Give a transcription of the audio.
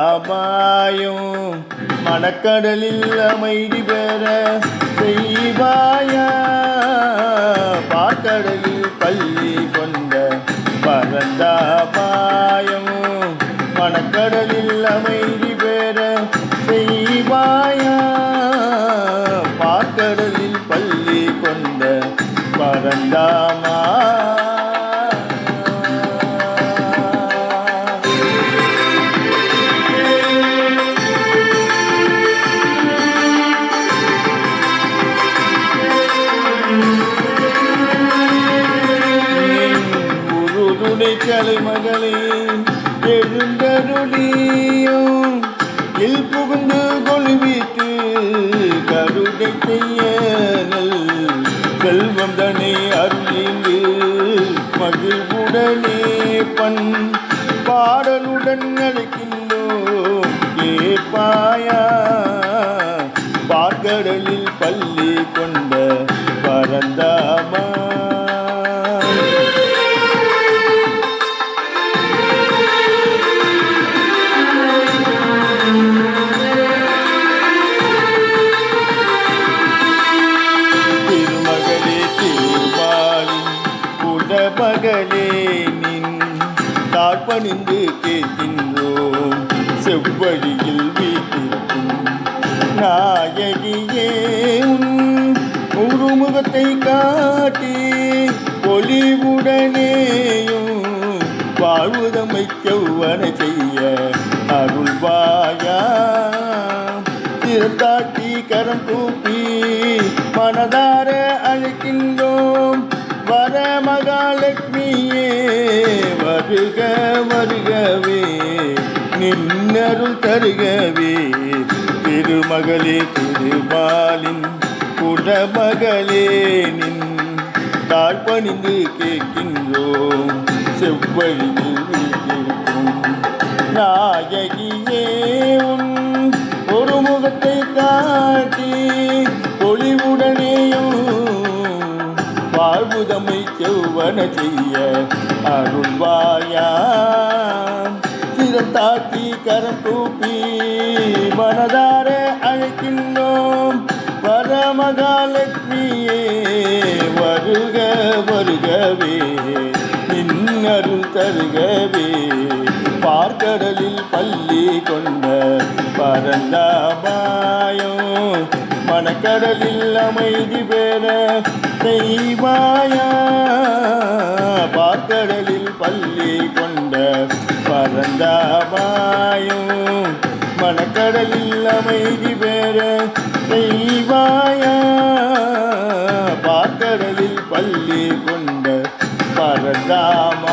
அபாயம் மணக்கடலில் அமைதி பெற செய்வாயா? பாக்கடலில் பள்ளி கொண்ட பரந்த அபாயம் மணக்கடலில் அமைதி பெற செய்வாயா? பாக்கடலில் பள்ளி கொண்ட பரந்தா கருடியும் இல் புகுந்து கொழுவிட்டு கருடை செய்ய செல்வம் தனை அருளிந்து மகிழ்வுடனே பண் பாடலுடன் அழைக்கின்றோம். கேட்பாயா பார்கடலில் பள்ளி கொண்ட பரந்தாமா. பணிந்து கேட்கின்றோம். செவ்வழியில் வீட்டிற்கும் நாயகியே உருமுகத்தை காட்டி ஒளிவுடனேயும் வாழ்வுதமை செவ்வனை செய்ய அருள்வாயா. திருத்தாட்டி கரம் கூப்பி மனதார அழைக்கின்றோம். வர மகாலட்சுமியே வருக அருள் தருகவே. திருமகளே திருமாலின் குடமகளே நின் தாழ்பணிந்து கேட்கின்றோம். செவ்வழியில் வீட்டிருக்கும் நாயகியே உன் ஒரு முகத்தை காட்டி ஒளிவுடனேயும் வாழ்வுதமை செவ்வன செய்ய அருள்வாயா. தாக்கி கரம் தூப்பி மனதார அழைக்கின்றோம். வரமகாலட்சுமியே வருக வருகவே. நின்னருள் தருகவே. பார்க்கடலில் பள்ளி கொண்ட பரந்தாபாயம் மனக்கடலில் அமைதி பெற செய்வாயா? பார்க்கடலில் பள்ளி கொண்ட பரந்தாபாயம் மனக்கடலில் அமைதி பெற செய்வாயா? பாக்கடலில் பள்ளி கொண்ட பரந்தாமா